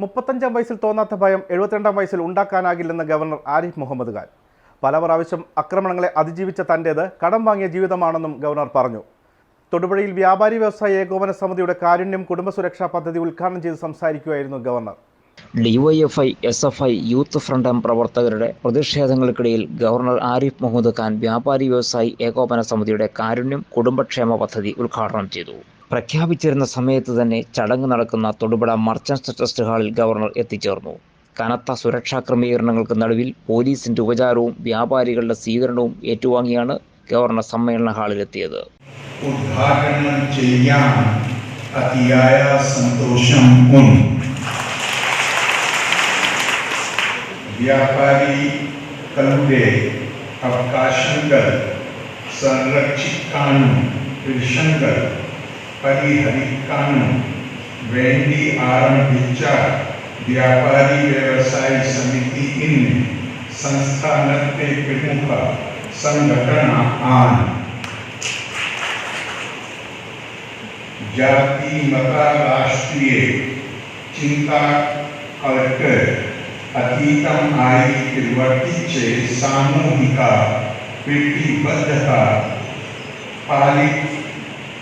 മുപ്പത്തഞ്ചാം വയസ്സിൽ തോന്നാത്ത ഭയം എഴുപത്തിരണ്ടാം വയസ്സിൽ ഉണ്ടാക്കാനാകില്ലെന്ന് ഗവർണർ ആരിഫ് മുഹമ്മദ് ഖാൻ. പല പ്രാവശ്യം ആക്രമണങ്ങളെ അതിജീവിച്ച തന്റേത് കടം വാങ്ങിയ ജീവിതമാണെന്നും ഗവർണർ പറഞ്ഞു. തൊടുപുഴയിൽ വ്യാപാരി വ്യവസായ ഏകോപന സമിതിയുടെ കാരുണ്യം കുടുംബസുരക്ഷാ പദ്ധതി ഉദ്ഘാടനം ചെയ്ത് സംസാരിക്കുകയായിരുന്നു governor. DYFI S F I youth front പ്രവർത്തകരുടെ പ്രതിഷേധങ്ങൾക്കിടയിൽ ഗവർണർ ആരിഫ് മുഹമ്മദ് ഖാൻ വ്യാപാരി വ്യവസായി ഏകോപന സമിതിയുടെ കാരുണ്യം കുടുംബക്ഷേമ പദ്ധതി ഉദ്ഘാടനം ചെയ്തു. പ്രഖ്യാപിച്ചിരുന്ന സമയത്ത് തന്നെ ചടങ്ങ് നടക്കുന്ന തൊടുപുഴ മർച്ചൻസ് ട്രസ്റ്റ് ഹാളിൽ ഗവർണർ എത്തിച്ചേർന്നു. കനത്ത സുരക്ഷാ ക്രമീകരണങ്ങൾക്ക് നടുവിൽ പോലീസിന്റെ ഉപചാരവും വ്യാപാരികളുടെ സ്വീകരണവും ഏറ്റുവാങ്ങിയാണ് ഗവർണർ സമ്മേളന ഹാളിലെത്തിയത് ഉദ്ഘാടനം അവകാശങ്ങൾ സംരക്ഷിക്കാനും પરિહરિકાનું વેન્ડી આરંભિચા व्यापारी व्यवसाय समिति इन संस्थान के प्रमुख संगठन आन। जाति, मता, राष्ट्रीय, चिंता कलकर अतीतम आई त्रिवर्ती चे, सामूहिका प्रतिबद्धता पालित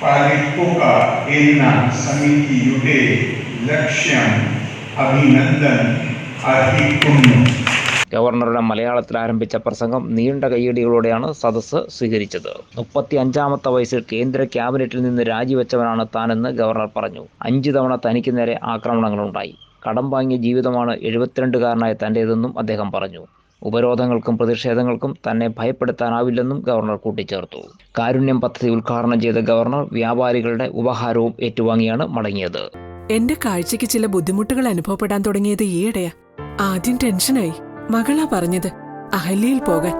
പാലിപ്പുക എന്ന സമിതിയുടെ ലക്ഷ്യം अभिनंदन അർഹിക്കുന്നു. ഗവർണറുടെ മലയാളത്തിൽ ആരംഭിച്ച പ്രസംഗം നീണ്ട കൈയടികളോടെയാണ് സദസ്സ് സ്വീകരിച്ചത്. മുപ്പത്തി അഞ്ചാമത്തെ വയസ്സിൽ കേന്ദ്ര ക്യാബിനറ്റിൽ നിന്ന് രാജിവെച്ചവനാണ് താനെന്ന് ഗവർണർ പറഞ്ഞു. അഞ്ചു തവണ തനിക്ക് നേരെ ആക്രമണങ്ങളുണ്ടായി. കടം വാങ്ങിയ ജീവിതമാണ് എഴുപത്തിരണ്ടുകാരനായ തന്റേതെന്നും അദ്ദേഹം പറഞ്ഞു. ഉപരോധങ്ങൾക്കും പ്രതിഷേധങ്ങൾക്കും തന്നെ ഭയപ്പെടുത്താനാവില്ലെന്നും ഗവർണർ കൂട്ടിച്ചേർത്തു. കാരുണ്യം പദ്ധതി ഉദ്ഘാടനം ചെയ്ത ഗവർണർ വ്യാപാരികളുടെ ഉപഹാരവും ഏറ്റുവാങ്ങിയാണ് മടങ്ങിയത്. എന്റെ കാഴ്ചയ്ക്ക് ചില ബുദ്ധിമുട്ടുകൾ അനുഭവപ്പെടാൻ തുടങ്ങിയത് ഈയിടെയാ. ആദ്യം ടെൻഷനായി. മകളാ പറഞ്ഞത് അഹല്യയിൽ പോകാൻ.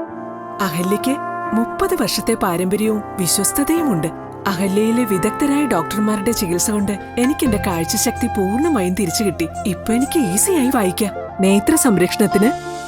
അഹല്യയ്ക്ക് മുപ്പത് വർഷത്തെ പാരമ്പര്യവും വിശ്വസ്തതയുമുണ്ട്. അഹല്യയിലെ വിദഗ്ധരായ ഡോക്ടർമാരുടെ ചികിത്സ കൊണ്ട് എനിക്ക് എന്റെ കാഴ്ചശക്തി പൂർണമായും തിരിച്ചു കിട്ടി ഇപ്പൊ എനിക്ക് ഈസിയായി വായിക്കാം. നേത്ര സംരക്ഷണത്തിന്